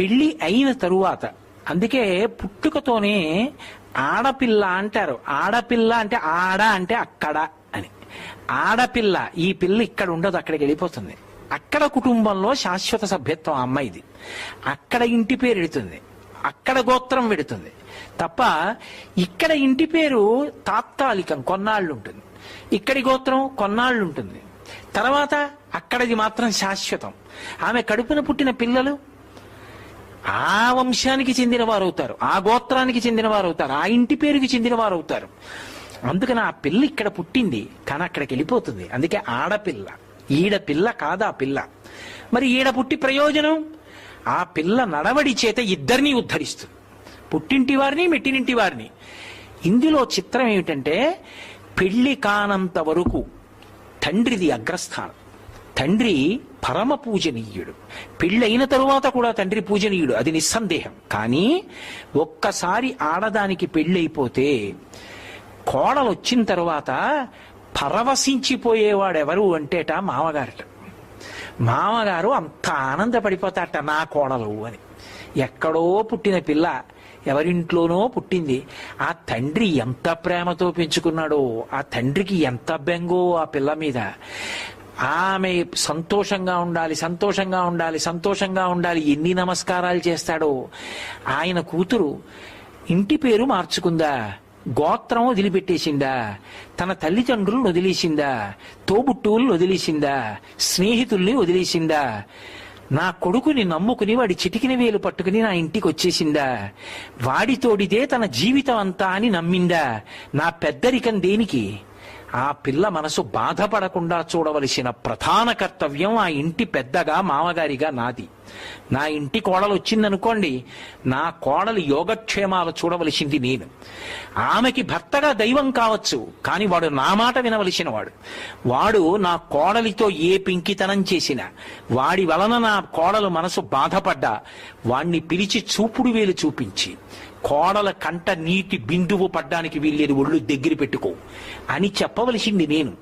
పెళ్ళి అయిన తరువాత అందుకే పుట్టుకతోనే ఆడపిల్ల అంటారు. ఆడపిల్ల అంటే ఆడ అంటే అక్కడ అని. ఆడపిల్ల ఈ పిల్ల ఇక్కడ ఉండదు అక్కడికి వెళ్ళిపోతుంది. అక్కడ కుటుంబంలో శాశ్వత సభ్యత్వం అమ్మాయిది. అక్కడ ఇంటి పేరు ఎడుతుంది. అక్కడ గోత్రం పెడుతుంది తప్ప ఇక్కడ ఇంటి పేరు తాత్కాలికం కొన్నాళ్ళు ఉంటుంది. ఇక్కడి గోత్రం కొన్నాళ్ళు ఉంటుంది. తర్వాత అక్కడిది మాత్రం శాశ్వతం. ఆమె కడుపున పుట్టిన పిల్లలు ఆ వంశానికి చెందిన వారు అవుతారు ఆ గోత్రానికి చెందిన వారు అవుతారు ఆ ఇంటి పేరుకి చెందిన వారు అవుతారు అందుకని ఆ పిల్ల ఇక్కడ పుట్టింది. కానీ అక్కడికి వెళ్ళిపోతుంది. అందుకే ఆడపిల్ల. ఈడ పిల్ల కాదా పిల్ల. మరి ఈడ పుట్టి ప్రయోజనం? ఆ పిల్ల నడవడి చేత ఇద్దరినీ ఉద్ధరిస్తుంది. పుట్టింటి వారిని మెట్టినింటి వారిని. ఇందులో చిత్రం ఏమిటంటే పెళ్ళి కానంత వరకు తండ్రిది అగ్రస్థానం. తండ్రి పరమ పూజనీయుడు. పెళ్ళైన తరువాత కూడా తండ్రి పూజనీయుడు. అది నిస్సందేహం. కానీ ఒక్కసారి ఆడదానికి పెళ్ళైపోతే కోడలు వచ్చిన తర్వాత పరవశించిపోయేవాడెవరు అంటేట మామగారట మామగారు అంత ఆనందపడిపోతాట నా కోడలు అని. ఎక్కడో పుట్టిన పిల్ల ఎవరింట్లోనో పుట్టింది. ఆ తండ్రి ఎంత ప్రేమతో పెంచుకున్నాడో ఆ తండ్రికి ఎంత బెంగో ఆ పిల్ల మీద. ఆమె సంతోషంగా ఉండాలి సంతోషంగా ఉండాలి సంతోషంగా ఉండాలి. ఎన్ని నమస్కారాలు చేస్తాడో. ఆయన కూతురు ఇంటి పేరు మార్చుకుందా? గోత్రం వదిలిపెట్టేసిందా? తన తల్లిదండ్రులను వదిలేసిందా? తోబుట్టువులను వదిలేసిందా? స్నేహితుల్ని వదిలేసిందా? నా కొడుకుని నమ్ముకుని వాడి చిటికిన వేలు పట్టుకుని నా ఇంటికి వచ్చేసిందా? వాడితోడిదే తన జీవితం అంతా అని నమ్మిందా? నా పెద్దరికం దేనికి? ఆ పిల్ల మనసు బాధపడకుండా చూడవలసిన ప్రధాన కర్తవ్యం ఆ ఇంటి పెద్దగా మామగారిగా నాది. నా ఇంటి కోడలు వచ్చిందనుకోండి నా కోడలు యోగక్షేమాలు చూడవలసింది నేను. ఆమెకి భర్తగా దైవం కావచ్చు కానీ వాడు నా మాట వినవలసిన వాడు. వాడు నా కోడలితో ఏ పింకితనం చేసినా వాడి వలన నా కోడలు మనసు బాధపడ్డా వాణ్ణి పిలిచి చూపుడు వేలు చూపించి కోడల కంట నీటి బిందువు పడ్డానికి వీల్లేదు ఒళ్ళు దగ్గర పెట్టుకో అని చెప్పవలసింది నేను.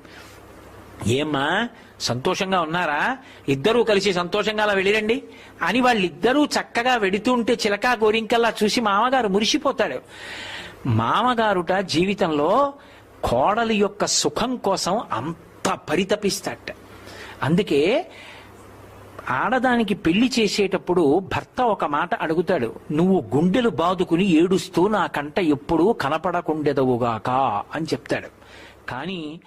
ఏమ్మా సంతోషంగా ఉన్నారా? ఇద్దరూ కలిసి సంతోషంగా అలా వెళ్ళిరండి? అని వాళ్ళిద్దరూ చక్కగా వెడుతుంటే చిలకా గోరింకల్లా చూసి మామగారు మురిసిపోతాడు. మామగారుట జీవితంలో కోడలి యొక్క సుఖం కోసం అంత పరితపిస్తాట. అందుకే ఆడదానికి పెళ్ళి చేసేటప్పుడు భర్త ఒక మాట అడుగుతాడు. నువ్వు గుండెలు బాదుకుని ఏడుస్తూ నా కంట ఎప్పుడూ కనపడకుండెదవుగాక అని చెప్తాడు. కానీ